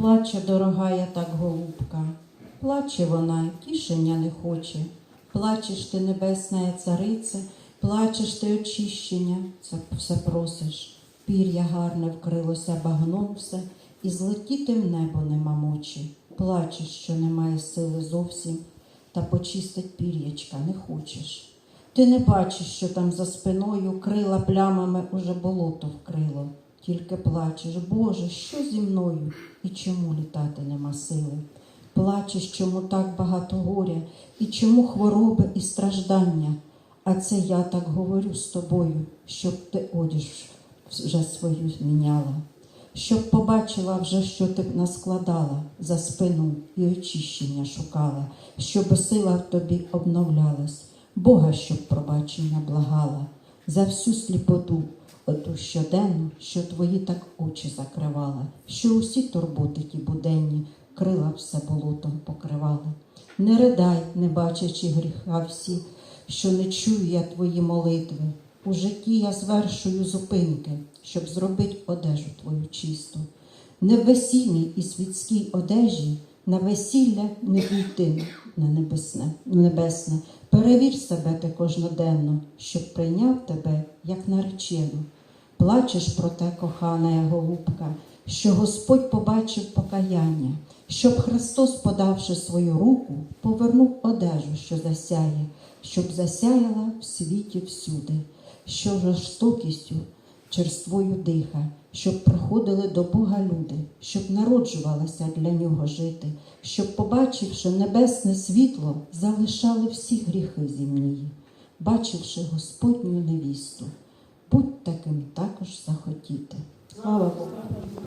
Плаче дорогая так голубка, плаче вона, тішення не хоче. Плачеш ти, небесна царице, плачеш ти очищення, це все просиш. Пір'я гарне вкрилося багном все, і злетіти в небо нема мочі. Плачеш, що немає сили зовсім, та почистить пір'ячка не хочеш. Ти не бачиш, що там за спиною крила плямами уже болото вкрило. Тільки плачеш, Боже, що зі мною? І чому літати нема сили? Плачеш, чому так багато горя, і чому хвороби і страждання. А це я так говорю з тобою, щоб ти одіж вже свою зміняла, щоб побачила вже, що ти наскладала за спину і очищення шукала, щоб сила в тобі обновлялась, Бога, щоб пробачення благала, за всю сліпоту, оту щоденну, що твої так очі закривала, що усі турботи ті буденні крила все болотом покривали. Не ридай, не бачачи гріха всі, що не чую я твої молитви. У житті я звершую зупинки, щоб зробити одежу твою чисту. Не в весільній і світській одежі на весілля не війти на небесне, небесне. Перевір себе ти кожноденно, щоб прийняв тебе як наречену. Плачеш про те, кохана голубка, що Господь побачив покаяння, щоб Христос, подавши свою руку, повернув одежу, що засяє, щоб засяяла в світі всюди, що жорстокістю черствою диха, щоб приходили до Бога люди, щоб народжувалися для нього жити, щоб, побачивши небесне світло, залишали всі гріхи земні, бачивши Господню невісту. Будь таким також захотіти. Слава Богу!